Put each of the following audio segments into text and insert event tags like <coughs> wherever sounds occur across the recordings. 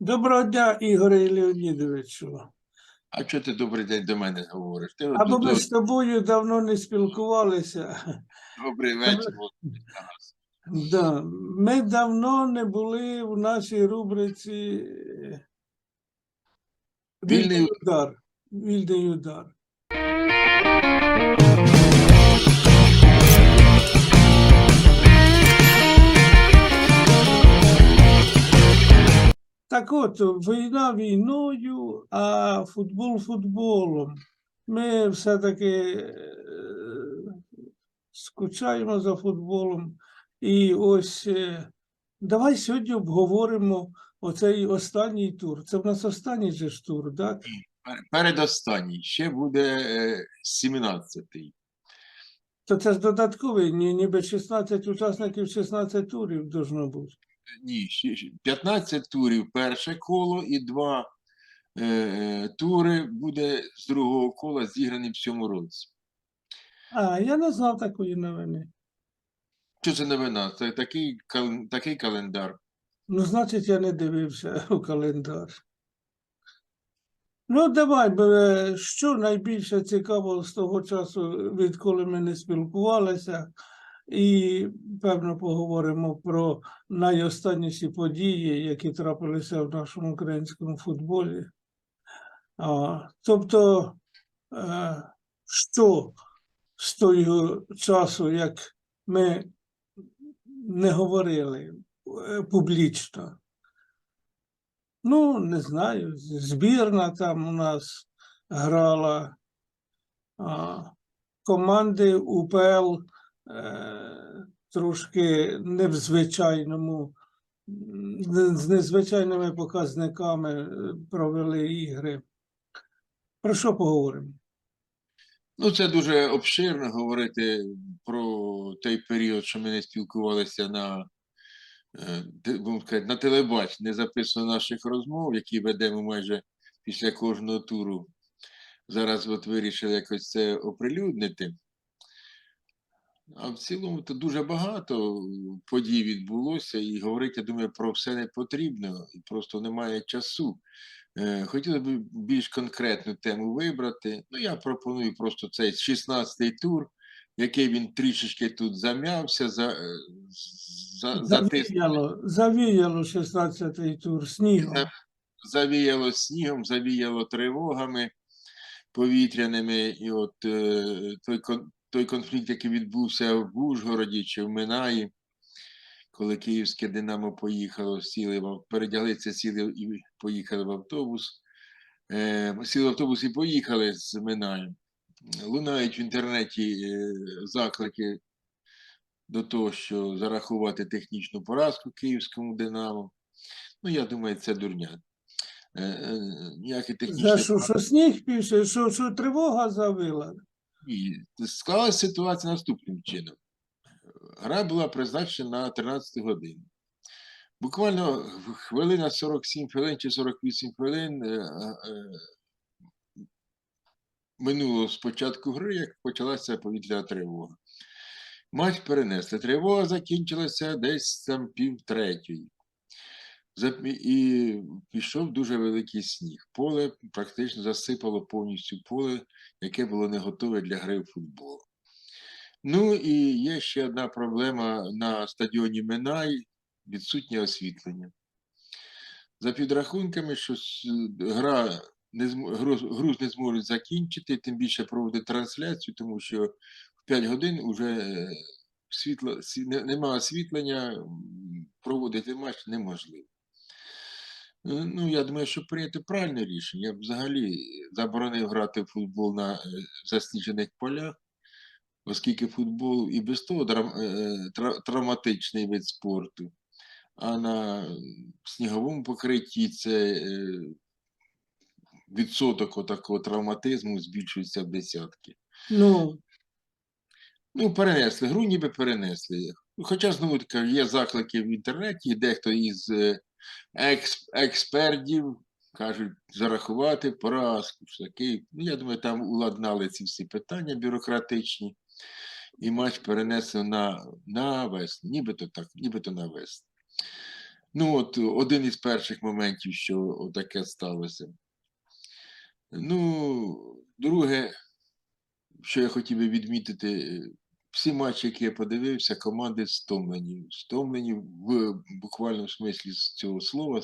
Доброго дня, Ігоре Леонідовичу. А чого ти добрий день до мене говориш? Ти от Або ми з тобою давно не спілкувалися. добрий вечір. Да. Ми давно не були в нашій рубриці е, Вільний удар. Вільний удар. Так от, війна війною, а футбол футболом. Ми все-таки е, скучаємо за футболом. І ось е, давай сьогодні обговоримо оцей останній тур. Це в нас останній же ж тур, так? Передостанній. Ще буде е, 17-й. То це ж додатковий, ніби 16 учасників, 16 турів должно бути. Ні, ще- ще 15 турів перше коло і два е, е, тури буде з другого кола зіграні в цьому році. А, я не знав такої новини. Що це новина? Це такий, такий календар. Ну, значить, я не дивився <laughs> у календар. Ну, давай, що найбільше цікаво з того часу, відколи ми не спілкувалися, і певно поговоримо про найостанніші події, які трапилися в нашому українському футболі. А, тобто, е, що з того часу, як ми не говорили е, публічно. Ну, не знаю, збірна там у нас грала, а, команди УПЛ трошки не в звичайному, з незвичайними показниками е, провели ігри. Про що поговоримо? Ну, це дуже обширно говорити про той період, що ми не спілкувалися на, е, сказати, на телебаченні, не записано наших розмов, які ведемо майже після кожного туру. Зараз от вирішили якось це оприлюднити. А в цілому то дуже багато подій відбулося, і говорити, я думаю, про все не потрібно, і просто немає часу. Е, Хотілося б більш конкретну тему вибрати. Ну, я пропоную просто цей 16-й тур, який він трішечки тут зам'явся, за, е, за, затис, Завіяло, завіяло 16-й тур снігом. Завіяло снігом, завіяло тривогами повітряними. І от е, той, той конфлікт, який відбувся в Ужгороді чи в Минаї, коли київське Динамо поїхало, сіли передяглися, сіли і поїхали в автобус. Е, сіли в автобус і поїхали з Минаю. Лунають в інтернеті е, заклики до того, що зарахувати технічну поразку київському Динамо. Ну, я думаю, це дурня. Е, е, За що, що сніг пише, що, що тривога завила. Склалася ситуація наступним чином. Гра була призначена на 13 годину. Буквально хвилина 47 хвилин чи 48 хвилин е, е, минуло з початку гри, як почалася повітряна тривога. Матч перенесли. Тривога закінчилася десь там пів третьої. І пішов дуже великий сніг. Поле практично засипало повністю поле, яке було не готове для гри в футбол. Ну і є ще одна проблема на стадіоні Минай відсутнє освітлення. За підрахунками, що гра не зм- гру, гру не зможуть закінчити, тим більше проводити трансляцію, тому що в 5 годин вже світло, сі- нема освітлення, проводити матч неможливо. Е, Ну, я думаю, що прийняти правильне рішення. Я б взагалі заборонив грати в футбол на е, засніжених полях, оскільки футбол і без того е, травматичний вид спорту, а на сніговому покритті це відсоток отакого травматизму збільшується в десятки. Ну, Ну, перенесли, гру ніби перенесли. Хоча, знову таки, є заклики в інтернеті, дехто із екс, експертів кажуть зарахувати поразку, що таке. Ну, я думаю, там уладнали ці всі питання бюрократичні, і матч перенесли на, на весну, нібито так, нібито на весну. Ну, от один із перших моментів, що таке сталося. Ну, друге, що я хотів би відмітити, всі матчі, які я подивився, команди стомлені. Стомлені в буквальному смислі цього слова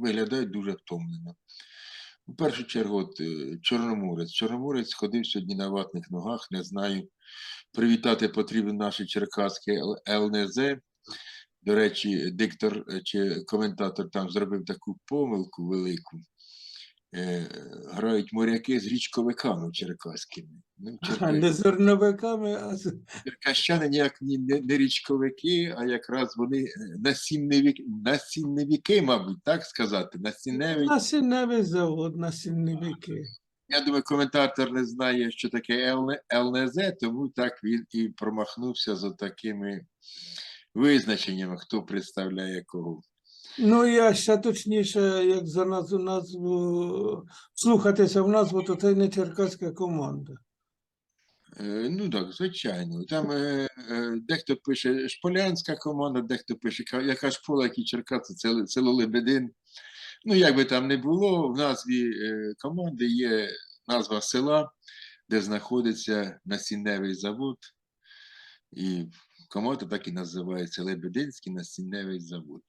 виглядають дуже втомлено. В першу чергу, от, е, Чорноморець. Чорноморець ходив сьогодні на ватних ногах, не знаю. Привітати потрібен наше черкаське ЛНЗ. До речі, диктор е, чи коментатор там зробив таку помилку велику. Е, грають моряки з річковиками черкаськими. Ну, А не зерновиками, а Черкащани ніяк ні- не, не річковики, а якраз вони е, насінневики, насінневики, мабуть, так сказати. Насінневі. насінневий завод, насінневики. Я думаю, коментатор не знає, що таке ЛН- ЛНЗ, тому так він і промахнувся за такими визначеннями, хто представляє кого. Ну, я ще точніше, як за назву, назву слухатися в назву, то це не черкаська команда. Е, Ну так, звичайно. Там е, е, дехто пише Шполянська команда, дехто пише, «Ка- яка шпола, які Черкаси, це село Лебедин. Ну, як би там не було, в назві е, команди є назва села, де знаходиться насінневий завод. І команда так і називається Лебединський насінневий завод.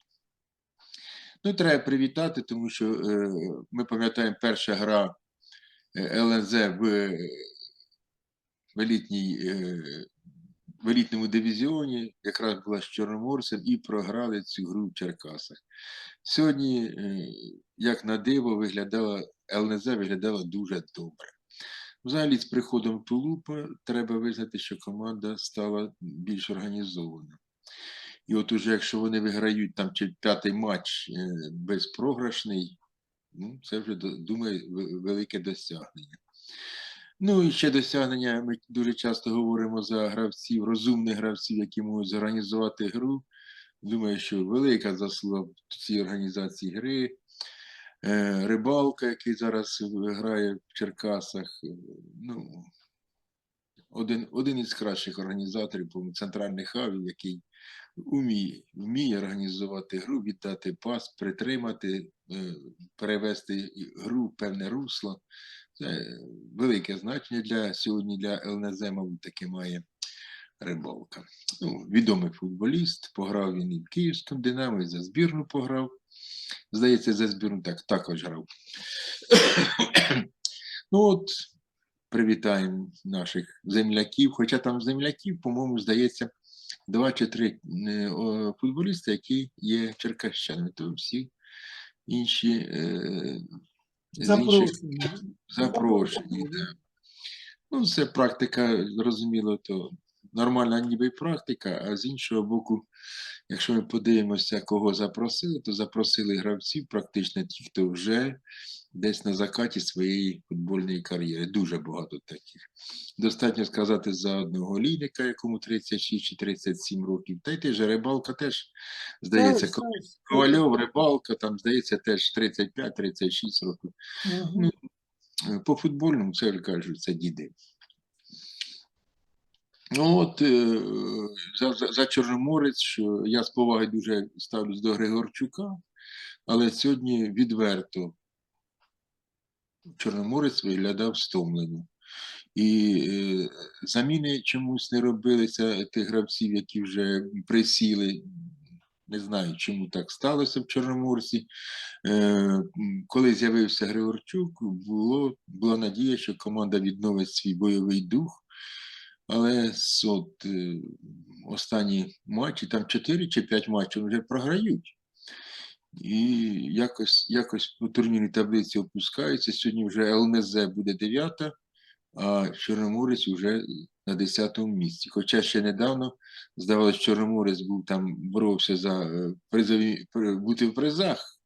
Ну, треба привітати, тому що е, ми пам'ятаємо перша гра е, ЛНЗ в, е, в, елітній, е, в елітному дивізіоні, якраз була з Чорноморцем, і програли цю гру в Черкасах. Сьогодні, е, як на диво, виглядала, ЛНЗ виглядала дуже добре. Взагалі, з приходом Тулупа треба визнати, що команда стала більш організована. І от уже якщо вони виграють там чи п'ятий матч е, безпрограшний, ну, це вже, думаю, велике досягнення. Ну і ще досягнення, ми дуже часто говоримо за гравців, розумних гравців, які можуть зорганізувати гру. Думаю, що велика заслуга в цій організації гри. Е, Рибалка, який зараз грає в Черкасах, е, ну, один, один із кращих організаторів центральних хавів, який вміє, вміє організувати гру, віддати пас, притримати, е, перевести гру певне русло. Це велике значення для сьогодні для ЛНЗ, мабуть, таке має рибалка. Ну, відомий футболіст, пограв він і в Київському Динамо, і за збірну пограв. Здається, за збірну так, також грав. <coughs> ну от, привітаємо наших земляків, хоча там земляків, по-моєму, здається, два чи три е, футболісти, які є черкащанами, то всі інші е, з інших запрошені. Да. Ну, це практика, зрозуміло, то нормальна ніби практика, а з іншого боку, якщо ми подивимося, кого запросили, то запросили гравців, практично ті, хто вже десь на закаті своєї футбольної кар'єри. Дуже багато таких. Достатньо сказати за одного ліника, якому 36 чи 37 років. Та й ти же рибалка теж, здається. Ковальов, рибалка, там, здається, теж 35-36 років. Мгм. Е, По футбольному це я кажу, це діди. Ну от е, за, за, за Чорноморець, що я з поваги дуже ставлюсь до Григорчука, але сьогодні відверто Чорноморець виглядав стомлено. І е, заміни чомусь не робилися тих гравців, які вже присіли. Не знаю, чому так сталося в Чорноморці. Е, коли з'явився Григорчук, було, була надія, що команда відновить свій бойовий дух. Але от, е, останні матчі, там 4 чи 5 матчів вже програють. І якось, якось по турнірній таблиці опускаються. Сьогодні вже ЛНЗ буде 9, а Чорноморець вже на 10-му місці. Хоча ще недавно, здавалося, Чорноморець був там, боровся за е, призові, бути в призах.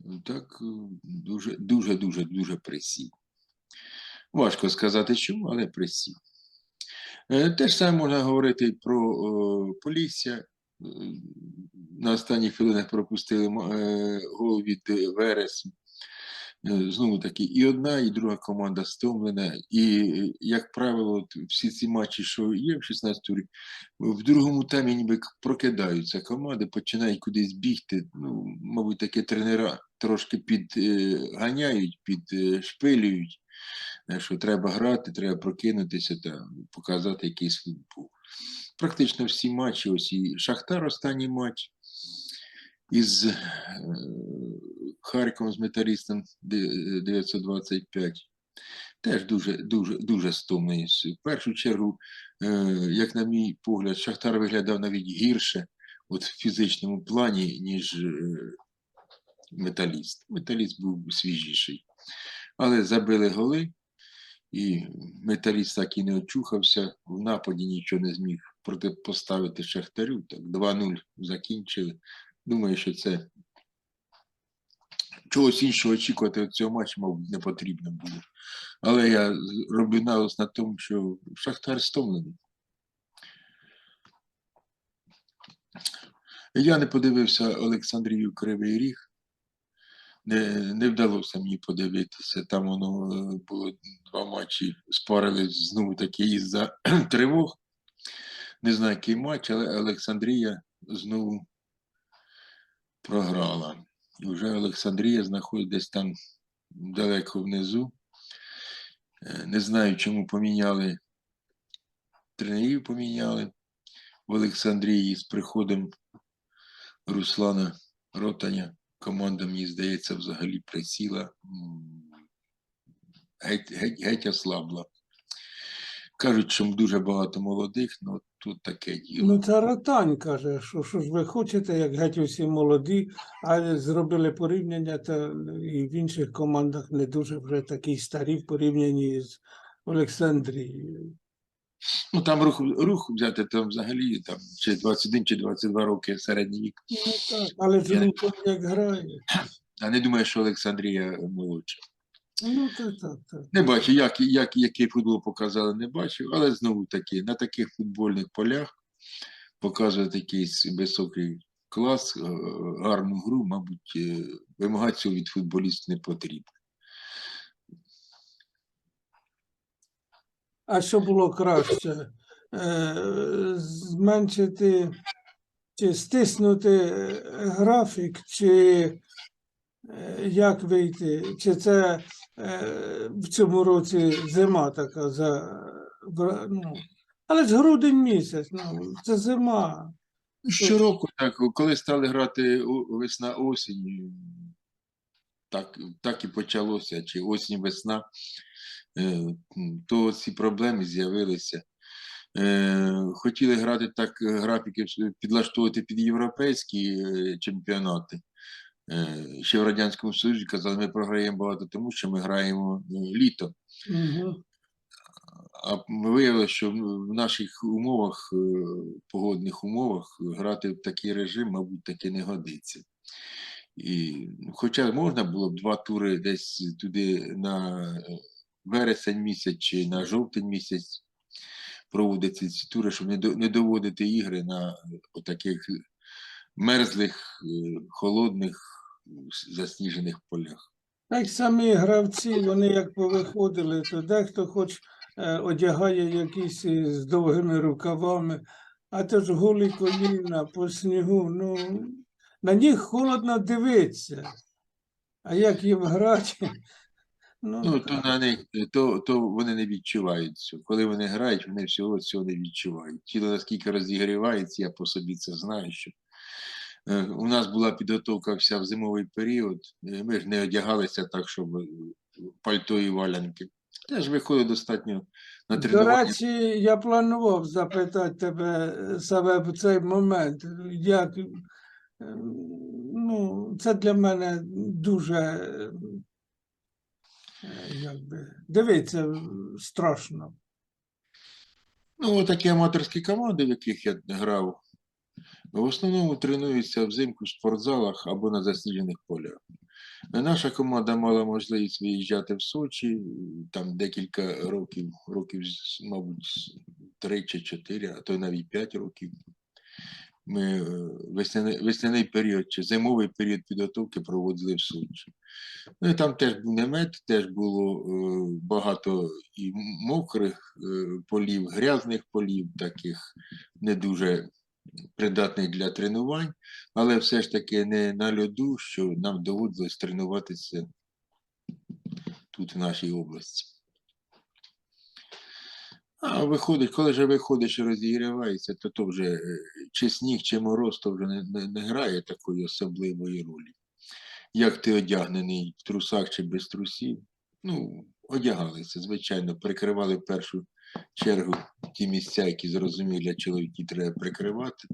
Ну, Так е, дуже, дуже, присів. Важко сказати чому, але присів. Е, Те ж саме можна говорити про е, Полісся. На останніх хвилинах пропустили е, гол від Вересу. Е, Знову таки, і одна, і друга команда стомлена. І, як правило, всі ці матчі, що є в 16 турі, в другому таймі ніби прокидаються команди, починають кудись бігти. Ну, мабуть, такі тренера трошки підганяють, підшпилюють, е, що треба грати, треба прокинутися та показати якийсь футбол. Практично всі матчі, ось і Шахтар останній матч із е, Харковом з металістом 925. Теж дуже, дуже, дуже стомний. В першу чергу, е, як на мій погляд, Шахтар виглядав навіть гірше от в фізичному плані, ніж е, металіст. Металіст був свіжіший. Але забили голи, і металіст так і не очухався. В нападі нічого не зміг протипоставити Шахтарю. Так 2-0 закінчили. Думаю, що це чогось іншого очікувати від цього матчу, мабуть, не потрібно було. Але я роблю наголос на тому, що Шахтар стомлений. Я не подивився Олександрію Кривий Ріг. Не, не вдалося мені подивитися. Там воно е, було два матчі, спарились знову таки із-за <clears throat> тривог. Не знаю, який матч, але Олександрія знову програла. І вже Олександрія знаходиться десь там далеко внизу. Е, Не знаю, чому поміняли тренерів поміняли в Олександрії з приходом Руслана Ротаня. Команда, мені здається, взагалі присіла. Геть, геть, геть ослабла. Кажуть, що дуже багато молодих, ну тут таке діло. Ну, це Ротань каже, що, що ж ви хочете, як геть усі молоді, а зробили порівняння, та і в інших командах не дуже вже такі старі в порівнянні з Олександрією. Ну там рух, рух взяти там взагалі там чи 21 чи 22 роки середній вік. Ну так, але ж Я не- як грає. <clears throat> А не думаю, що Олександрія молодша. Ну так, так, так. Не бачу, як, як, який футбол показали, не бачу, але знову таки на таких футбольних полях показувати якийсь високий клас, е, гарну гру, мабуть, е, вимагати цього від футболістів не потрібно. А що було краще? Е, Зменшити чи стиснути графік, чи як вийти? Чи це е, в цьому році зима така за ну, але ж грудень місяць, ну це зима. Щороку так, коли стали грати весна-осінь, так, так і почалося, чи осінь-весна, е, то ці проблеми з'явилися. Е, Хотіли грати так е, графіки, підлаштовувати під європейські е, чемпіонати. Е, Ще в Радянському Союзі казали, ми програємо багато, тому що ми граємо е, літо. Угу. А ми виявили, що в наших умовах, е, погодних умовах, грати в такий режим, мабуть, таки не годиться. І, ну, хоча можна було б два тури десь туди на вересень місяць чи на жовтень місяць проводити ці тури, щоб не, до- не доводити ігри на таких мерзлих, холодних, засніжених полях. Так самі гравці, вони як повиходили, то дехто хоч е, одягає якісь з довгими рукавами, а то ж голі коліна по снігу. Ну, на них холодно дивитися. А як їм грати? <laughs> Ну, Ну, то на них, то, то вони не відчувають цього. Коли вони грають, вони всього цього не відчувають. Тіло наскільки розігрівається, я по собі це знаю, що у нас була підготовка вся в зимовий період. е, Ми ж не одягалися так, щоб е, пальто і валянки. Теж виходить достатньо на До речі, я планував запитати тебе е, саме в цей момент, як е, ну, це для мене дуже е, якби, дивиться страшно. Ну, такі аматорські команди, в яких я грав, в основному тренуються взимку в спортзалах або на засніжених полях. Наша команда мала можливість виїжджати в Сочі, там декілька років, років, мабуть, три чи чотири, а то навіть п'ять років. ми е, весняний, весняний період чи зимовий період підготовки проводили в Сочі. Ну і там теж був намет, теж було е, багато і мокрих е, полів, грязних полів, таких не дуже придатних для тренувань, але все ж таки не на льоду, що нам доводилось тренуватися тут, в нашій області. А виходить, коли вже виходиш і розігрівається, то то вже е, чи сніг, чи мороз, то вже не, не, не грає такої особливої ролі. Як ти одягнений в трусах чи без трусів? Ну, одягалися, звичайно, прикривали першу чергу ті місця, які зрозумілі для чоловіків треба прикривати.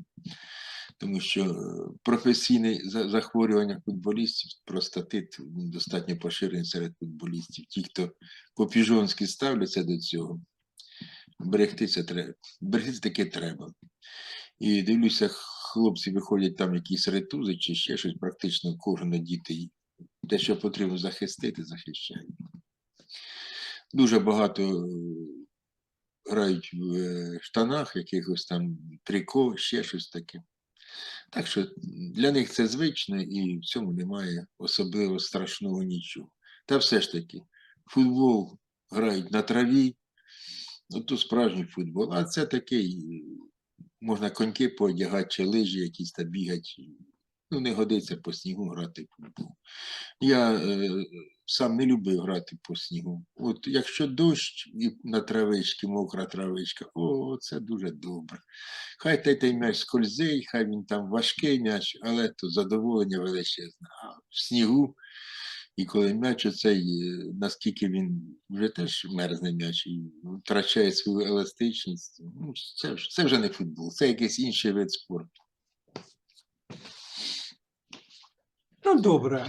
Тому що е, професійне захворювання футболістів, простатит достатньо поширений серед футболістів. Ті, хто по-піжонськи ставляться до цього, берегтися треба. Берегтися таки треба. І дивлюся, хлопці виходять там якісь ретузи чи ще щось, практично кожен надіти. Те, що потрібно захистити, захищають. Дуже багато е, грають в е, штанах, якихось там трико, ще щось таке. Так що для них це звично і в цьому немає особливо страшного нічого. Та все ж таки, футбол грають на траві, ну то справжній футбол, а це такий, можна коньки поодягати, чи лижі якісь та бігати. Ну, не годиться по снігу грати в футбол. Я е, сам не любив грати по снігу. От якщо дощ і на травичці, мокра травичка, о, це дуже добре. Хай той, той м'яч скользить, хай він там важкий м'яч, але то задоволення величезне. А в снігу, і коли м'яч оцей, е, наскільки він вже теж мерзне м'яч і втрачає свою еластичність, ну, це, це вже не футбол, це якийсь інший вид спорту. Ну, добре.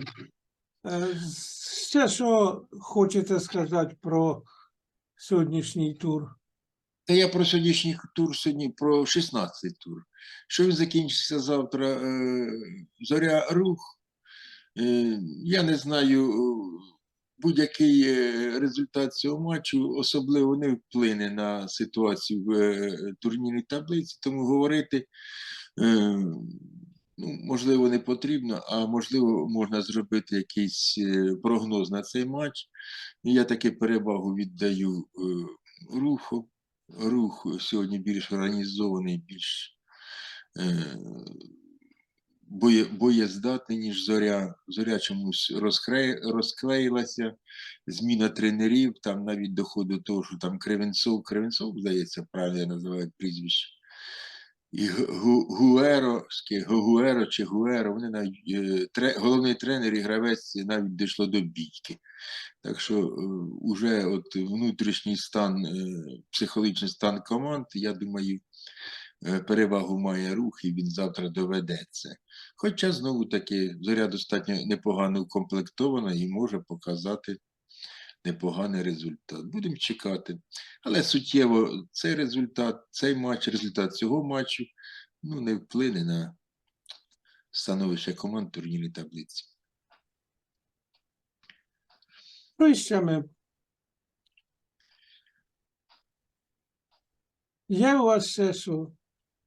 Е, Ще що хочете сказати про сьогоднішній тур? Та я про сьогоднішній тур сьогодні, про 16-й тур. Що він закінчиться завтра? Е, зоря рух. Е, я не знаю, е, будь-який результат цього матчу особливо не вплине на ситуацію в турнірній таблиці, тому говорити. Ну, можливо, не потрібно, а можливо, можна зробити якийсь е, прогноз на цей матч. Я таки перевагу віддаю е, руху. Рух сьогодні більш організований, більш е, боє, боєздатний, ніж зоря. Зоря чомусь розкре, розклеїлася, зміна тренерів, там навіть доходить до того, що там Кривенцов, Кривенцов, здається, правильно називають прізвище. І Гу- Гу- Гуеро, чи Гуеро, вони навіть е, тре, головний тренер і гравець навіть дійшло до бійки. Так що е, уже от внутрішній стан, е, психологічний стан команд, я думаю, е, перевагу має рух, і він завтра доведе це. Хоча знову таки зоря достатньо непогано укомплектована і може показати непоганий результат. Будемо чекати. Але суттєво цей результат, цей матч, результат цього матчу ну, не вплине на становище команд турнірній таблиці. Ну і ще ми. Є у вас ще що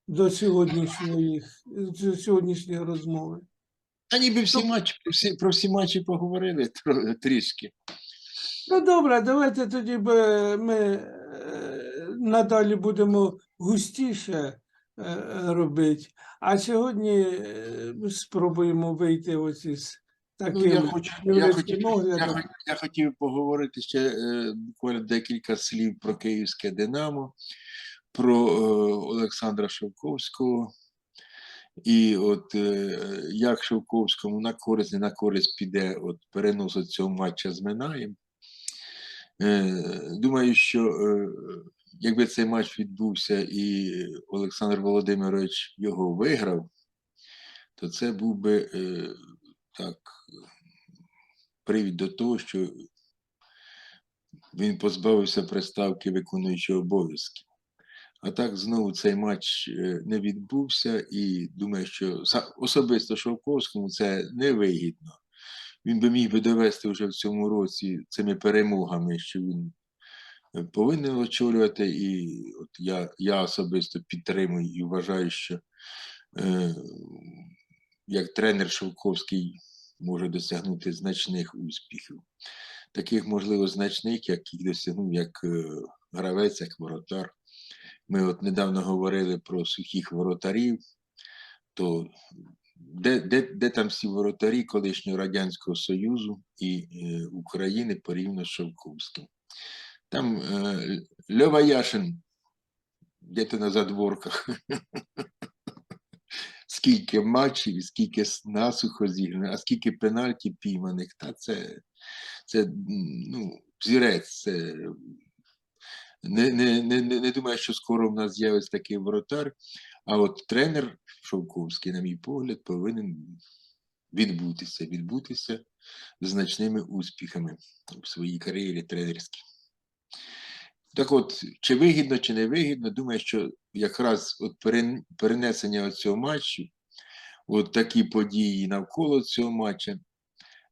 до сьогоднішньої, до сьогоднішньої розмови? А ніби всі матчі, про всі, про всі матчі поговорили трішки. Ну, добре, давайте тоді ми е, надалі будемо густіше е, робити. А сьогодні е, спробуємо вийти ось із Ну, я, хочу, я, хотів, я, я хотів поговорити ще буквально декілька слів про Київське Динамо, про Олександра Шовковського. І от як Шовковському на користь, не на користь піде от перенос цього матча з Минаєм. Е, думаю, що е, якби цей матч відбувся і Олександр Володимирович його виграв, то це був би е, так, привід до того, що він позбавився приставки виконуючого обов'язки. А так знову цей матч не відбувся, і думаю, що особисто Шовковському це невигідно. Він би міг би довести вже в цьому році цими перемогами, що він е, повинен очолювати. І от я, я особисто підтримую і вважаю, що е, як тренер Шовковський може досягнути значних успіхів. Таких, можливо, значних, яких досягнув як е, гравець, як воротар. Ми от недавно говорили про сухих воротарів, то де, де, де там всі воротарі колишнього Радянського Союзу і е, України порівняно з Шовковським? Там е, Льова Яшин где-то на задворках. <laughs> Скільки матчів, скільки насухо зіграно, а скільки пенальті пійманих, та це, це ну, зірець. Це, не, не, не, не думаю, що скоро в нас з'явиться такий воротар, а от тренер Шовковський, на мій погляд, повинен відбутися, відбутися значними успіхами в своїй кар'єрі тренерській. Так от, чи вигідно, чи не вигідно, думаю, що якраз от перенесення цього матчу, от такі події навколо цього матча,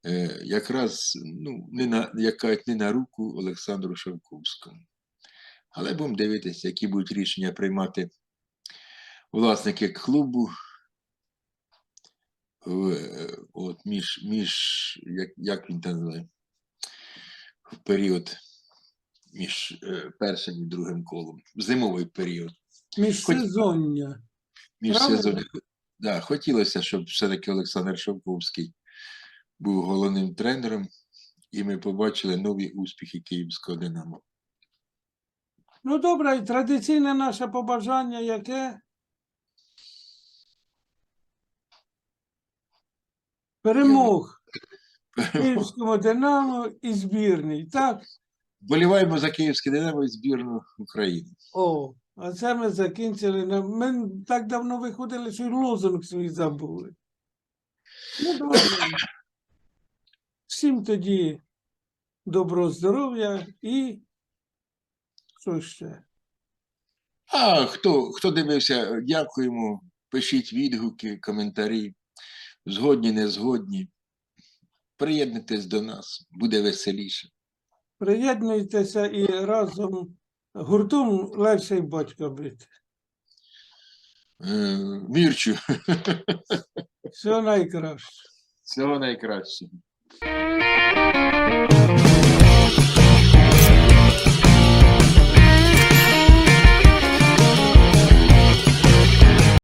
е, якраз ну, не на, як кажуть, не на руку Олександру Шовковському. Але будемо дивитися, які будуть рішення приймати власники клубу. е, От, між, між як, як він там називає, в період між е, першим і другим колом, зимовий період. Міжсезоння. Між Правильно. сезонами. Да, хотілося, щоб все-таки Олександр Шовковський був головним тренером, і ми побачили нові успіхи Київського Динамо. Ну, добре, і традиційне наше побажання яке? Перемог Київському Динамо і збірній. Так? Боліваємо за Київське Динамо і збірну України. О, а це ми закінчили. Ми так давно виходили, що й лозунг свій забули. Ну, добре. Всім тоді доброго здоров'я і що ще? А хто, хто дивився, дякуємо. Пишіть відгуки, коментарі. Згодні, не згодні. Приєднуйтесь до нас, буде веселіше. Приєднуйтеся і разом гуртом легше й батька бити. Е, Вірчу. Всього найкраще. Всього найкращого.